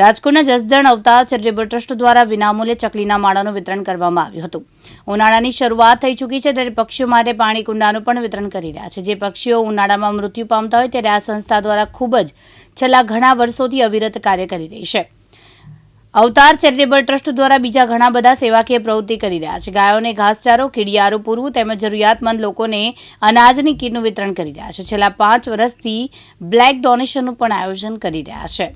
રાજકોટના જસદણ અવતાર charitable trust દ્વારા વિનામૂલ્યે ચકલીના માળાનું વિતરણ કરવામાં આવ્યું હતું. ઉનાળાની શરૂઆત થઈ ચૂકી છે ત્યારે પક્ષીઓ માટે પાણી કુંડાનું પણ વિતરણ કરી રહ્યા છે. જે પક્ષીઓ ઉનાળામાં મૃત્યુ પામતા હોય ત્યારે આ સંસ્થા દ્વારા ખૂબ જ છેલ્લા ઘણા વર્ષોથી અવિરત કાર્ય કરી રહી છે. અવતાર ચેરિટેબલ ટ્રસ્ટ દ્વારા બીજા ઘણા બધા સેવાકીય પ્રવૃત્તિ કરી રહ્યા છે. ગાયોને ઘાસચારો કીડિયારો પૂરવું તેમજ જરૂરિયાતમંદ લોકોને અનાજની કીટનું વિતરણ કરી રહ્યા છે. છેલ્લા પાંચ વર્ષથી બ્લેક ડોનેશનનું પણ આયોજન કરી રહ્યા છે.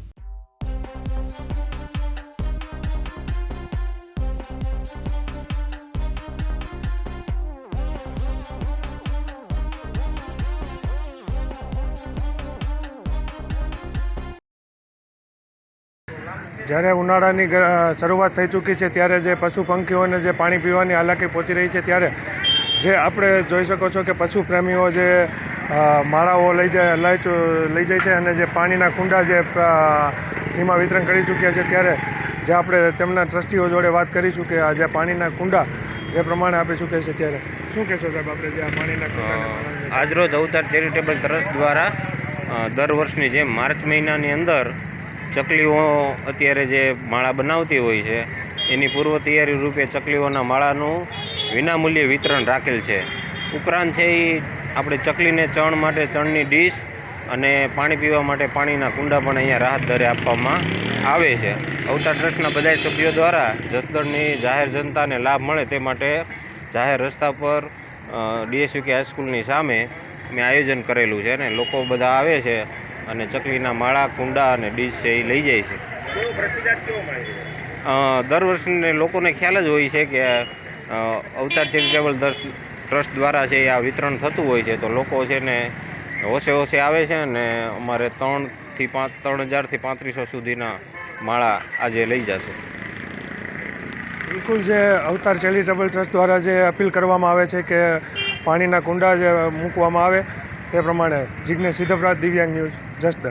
જ્યારે ઉનાળાની શરૂઆત થઈ ચૂકી છે ત્યારે જે પશુ પંખીઓને જે પાણી પીવાની હાલાકી પહોંચી રહી છે ત્યારે જે આપણે જોઈ શકો છો કે પશુ પ્રેમીઓ જે માળાઓ લઈ જાય લઈ લઈ જાય છે અને જે પાણીના કુંડા જે એમાં વિતરણ કરી ચૂક્યા છે ત્યારે જે આપણે તેમના ટ્રસ્ટીઓ જોડે વાત કરીશું કે આ જે પાણીના કુંડા જે પ્રમાણે આપી ચૂકે છે ત્યારે શું કહેશો સાહેબ આપણે જે આ પાણીના કુંડા આજરોજ અવતાર ચેરિટેબલ ટ્રસ્ટ દ્વારા દર વર્ષની જેમ માર્ચ મહિનાની અંદર ચકલીઓ અત્યારે જે માળા બનાવતી હોય છે, એની પૂર્વ તૈયારી રૂપે ચકલીઓના માળાનું વિનામૂલ્યે વિતરણ રાખેલ છે. ઉપરાંત છે એ આપણે ચકલીને ચણ માટે ચણની ડીશ અને પાણી પીવા માટે પાણીના કુંડા પણ અહીંયા રાહત દરે આપવામાં આવે છે. અવતાર ટ્રસ્ટના બધા સભ્યો દ્વારા જસદણની જાહેર જનતાને લાભ મળે તે માટે જાહેર રસ્તા પર ડીએસયુકે હાઈસ્કૂલની સામે મેં આયોજન કરેલું છે ને લોકો બધા આવે છે અને ચકલીના માળા કુંડા અને ડીશ છે એ લઈ જાય છે. દર વર્ષને લોકોને ખ્યાલ જ હોય છે કે અવતાર ચેરિટેબલ ટ્રસ્ટ દ્વારા છે એ આ વિતરણ થતું હોય છે. તો લોકો છે ને હોશે હોશે આવે છે અને અમારે ત્રણથી પાંચ ત્રણ હજારથી પાંત્રીસો સુધીના માળા આજે લઈ જશે. બિલકુલ જે અવતાર ચેરિટેબલ ટ્રસ્ટ દ્વારા જે અપીલ કરવામાં આવે છે કે પાણીના કુંડા જે મૂકવામાં આવે તે પ્રમાણે જિજ્ઞેશ સિદ્ધપરાજ દિવ્યાંગ ન્યૂઝ જસદણ.